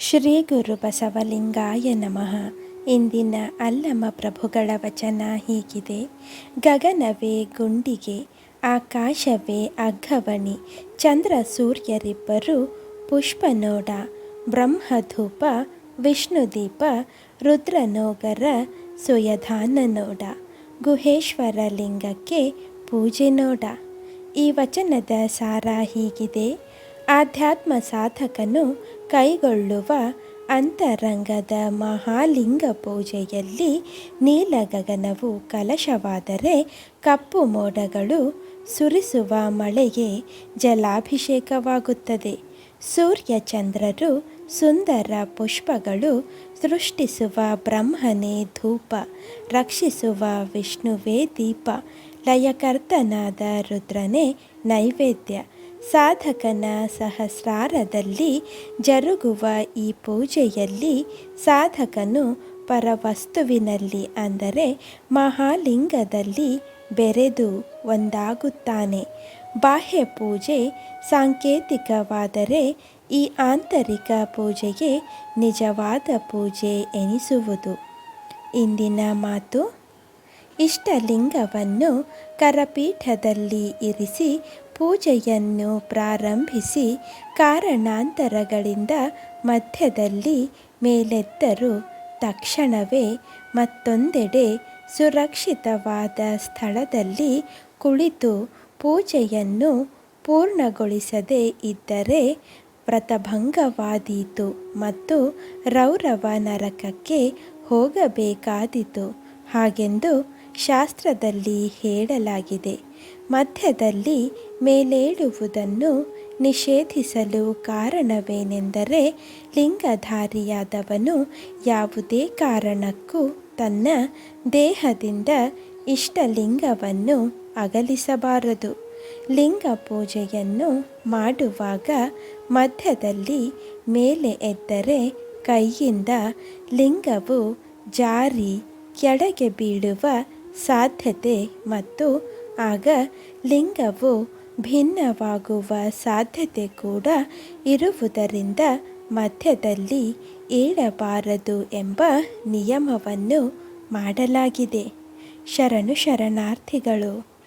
ಶ್ರೀ ಗುರು ಬಸವಲಿಂಗಾಯ ನಮಃ. ಇಂದಿನ ಅಲ್ಲಮ ಪ್ರಭುಗಳ ವಚನ ಹೀಗಿದೆ. ಗಗನವೇ ಗುಂಡಿಗೆ, ಆಕಾಶವೇ ಅಗ್ಗವಣಿ ಚಂದ್ರ ಸೂರ್ಯರಿಬ್ಬರು ಪುಷ್ಪನೋಡ, ಬ್ರಹ್ಮಧೂಪ, ವಿಷ್ಣುದೀಪ, ರುದ್ರನೋಗರ ಸುಯಧಾನ ನೋಡ ಗುಹೇಶ್ವರ ಲಿಂಗಕ್ಕೆ ಪೂಜೆ ನೋಡ. ಈ ವಚನದ ಸಾರ ಹೀಗಿದೆ. ಆಧ್ಯಾತ್ಮ ಸಾಧಕನು ಕೈಗೊಳ್ಳುವ ಅಂತರಂಗದ ಮಹಾಲಿಂಗ ಪೂಜೆಯಲ್ಲಿ ನೀಲಗಗನವು ಕಲಶವಾದರೆ ಕಪ್ಪು ಮೋಡಗಳು ಸುರಿಸುವ ಮಳೆಗೆ ಜಲಾಭಿಷೇಕವಾಗುತ್ತದೆ. ಸೂರ್ಯ ಚಂದ್ರರು ಸುಂದರ ಪುಷ್ಪಗಳು ಸೃಷ್ಟಿಸುವ ಬ್ರಹ್ಮನೇ ಧೂಪ, ರಕ್ಷಿಸುವ ವಿಷ್ಣುವೇ ದೀಪ, ಲಯಕರ್ತನಾದ ರುದ್ರನೇ ನೈವೇದ್ಯ ಸಾಧಕನ ಸಹಸ್ರಾರದಲ್ಲಿ ಜರುಗುವ ಈ ಪೂಜೆಯಲ್ಲಿ ಸಾಧಕನು ಪರವಸ್ತುವಿನಲ್ಲಿ ಅಂದರೆ ಮಹಾಲಿಂಗದಲ್ಲಿ ಬೆರೆದು ಒಂದಾಗುತ್ತಾನೆ. ಬಾಹ್ಯ ಪೂಜೆ ಸಾಂಕೇತಿಕವಾದರೆ ಈ ಆಂತರಿಕ ಪೂಜೆಗೆ ನಿಜವಾದ ಪೂಜೆ ಎನಿಸುವುದು. ಇಂದಿನ ಮಾತು. ಇಷ್ಟಲಿಂಗವನ್ನು ಕರಪೀಠದಲ್ಲಿ ಇರಿಸಿ ಪೂಜೆಯನ್ನು ಪ್ರಾರಂಭಿಸಿ ಕಾರಣಾಂತರಗಳಿಂದ ಮಧ್ಯದಲ್ಲಿ ಮೇಲೆದ್ದರೂ ತಕ್ಷಣವೇ ಮತ್ತೊಂದೆಡೆ ಸುರಕ್ಷಿತವಾದ ಸ್ಥಳದಲ್ಲಿ ಕುಳಿತು ಪೂಜೆಯನ್ನು ಪೂರ್ಣಗೊಳಿಸದೇ ಇದ್ದರೆ ವ್ರತಭಂಗವಾದೀತು ಮತ್ತು ರೌರವ ನರಕಕ್ಕೆ ಹೋಗಬೇಕಾದೀತು. ಹಾಗೆಂದು ಶಾಸ್ತ್ರದಲ್ಲಿ ಹೇಳಲಾಗಿದೆ. ಮಧ್ಯದಲ್ಲಿ ಮೇಲೇಳುವುದನ್ನು ನಿಷೇಧಿಸಲು ಕಾರಣವೇನೆಂದರೆ ಲಿಂಗಧಾರಿಯಾದವನು ಯಾವುದೇ ಕಾರಣಕ್ಕೂ ತನ್ನ ದೇಹದಿಂದ ಇಷ್ಟಲಿಂಗವನ್ನು ಅಗಲಿಸಬಾರದು. ಲಿಂಗ ಪೂಜೆಯನ್ನು ಮಾಡುವಾಗ ಮಧ್ಯದಲ್ಲಿ ಮೇಲೆ ಎದ್ದರೆ ಕೈಯಿಂದ ಲಿಂಗವು ಜಾರಿ ಕೆಳಗೆ ಬೀಳುವ ಸಾಧ್ಯತೆ ಮತ್ತು ಆಗ ಲಿಂಗವು ಭಿನ್ನವಾಗುವ ಸಾಧ್ಯತೆ ಕೂಡ ಇರುವುದರಿಂದ ಮಧ್ಯದಲ್ಲಿ ಏಳಬಾರದು ಎಂಬ ನಿಯಮವನ್ನು ಮಾಡಲಾಗಿದೆ. ಶರಣು ಶರಣಾರ್ಥಿಗಳು